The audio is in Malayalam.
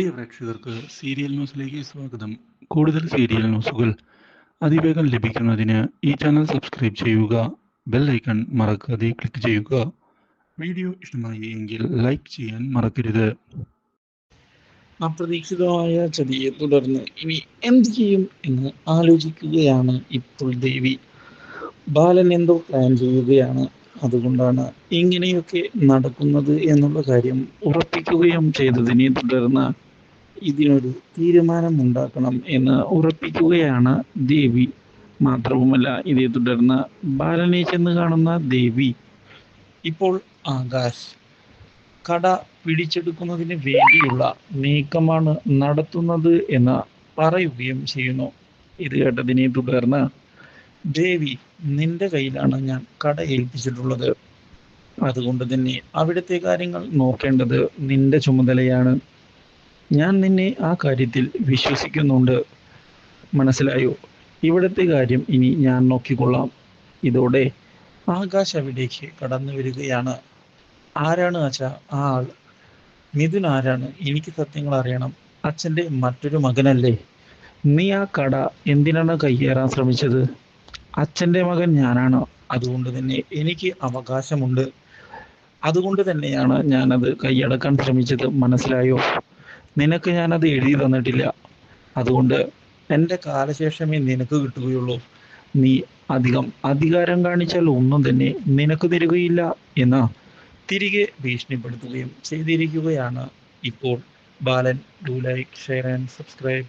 പ്രിയ പ്രേക്ഷകർക്ക് സീരിയൽ ന്യൂസിലേക്ക് സ്വാഗതം. കൂടുതൽ സീരിയൽ ന്യൂസുകൾ അതിവേഗം ലഭിക്കുന്നതിന് ഈ ചാനൽ സബ്സ്ക്രൈബ് ചെയ്യുക ബെൽ ഐക്കൺ മറക്കാതെ ക്ലിക്ക് ചെയ്യുക. വീഡിയോ ഇഷ്ടമായി എങ്കിൽ ലൈക്ക് ചെയ്യാൻ മറക്കരുത്. അപ്രതീക്ഷിതമായ ചതിയെ തുടർന്ന് ഇനി എന്ത് ചെയ്യും എന്ന് ആലോചിക്കുകയാണ് ഇപ്പോൾ ദേവി. ബാലൻ എന്തോ പ്ലാൻ ചെയ്യുകയാണ്. അതുകൊണ്ടാണ് ഇങ്ങനെയൊക്കെ നടക്കുന്നത് എന്നുള്ള കാര്യം ഉറപ്പിക്കുകയും ചെയ്തതിനെ തുടർന്ന് ഇതിനൊരു തീരുമാനം ഉണ്ടാക്കണം എന്ന് ഉറപ്പിക്കുകയാണ് ദേവി. മാത്രവുമല്ല ഇതേ തുടർന്ന് ബാലനെ ചെന്ന് കാണുന്ന ദേവി. ഇപ്പോൾ ആകാശ് കട പിടിച്ചെടുക്കുന്നതിന് വേണ്ടിയുള്ള നീക്കമാണ് നടത്തുന്നത് എന്ന് പറയുകയും ചെയ്യുന്നു. ഇത് കേട്ടതിനെ തുടർന്ന് ദേവി നിന്റെ കയ്യിലാണ് ഞാൻ കട ഏൽപ്പിച്ചിട്ടുള്ളത്. അതുകൊണ്ട് തന്നെ അവിടുത്തെ കാര്യങ്ങൾ നോക്കേണ്ടത് നിന്റെ ചുമതലയാണ്. ഞാൻ നിന്നെ ആ കാര്യത്തിൽ വിശ്വസിക്കുന്നുണ്ട്. മനസ്സിലായോ? ഇവിടുത്തെ കാര്യം ഇനി ഞാൻ നോക്കിക്കൊള്ളാം. ഇതോടെ ആകാശ് അവിടേക്ക് കടന്നു വരികയാണ്. ആരാണ് അച്ഛ ആ ആൾ. മിഥുൻ ആരാണ്? എനിക്ക് സത്യങ്ങൾ അറിയണം. അച്ഛന്റെ മറ്റൊരു മകനല്ലേ? നീ ആ കട എന്തിനാണ് കയ്യേറാൻ ശ്രമിച്ചത്? അച്ഛന്റെ മകൻ ഞാനാണ്. അതുകൊണ്ട് തന്നെ എനിക്ക് അവകാശമുണ്ട്. അതുകൊണ്ട് തന്നെയാണ് ഞാനത് കൈയടക്കാൻ ശ്രമിച്ചത്. മനസ്സിലായോ? നിനക്ക് ഞാനത് എഴുതി തന്നിട്ടില്ല. അതുകൊണ്ട് എന്റെ കാലശേഷമേ നിനക്ക് കിട്ടുകയുള്ളൂ. നീ അധികം അധികാരം കാണിച്ചാൽ ഒന്നും തന്നെ നിനക്ക് തരികയില്ല എന്ന് തിരികെ ഭീഷണിപ്പെടുത്തുകയും ചെയ്തിരിക്കുകയാണ് ഇപ്പോൾ Balan. Do like share and subscribe